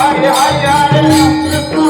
Hare Hare Hare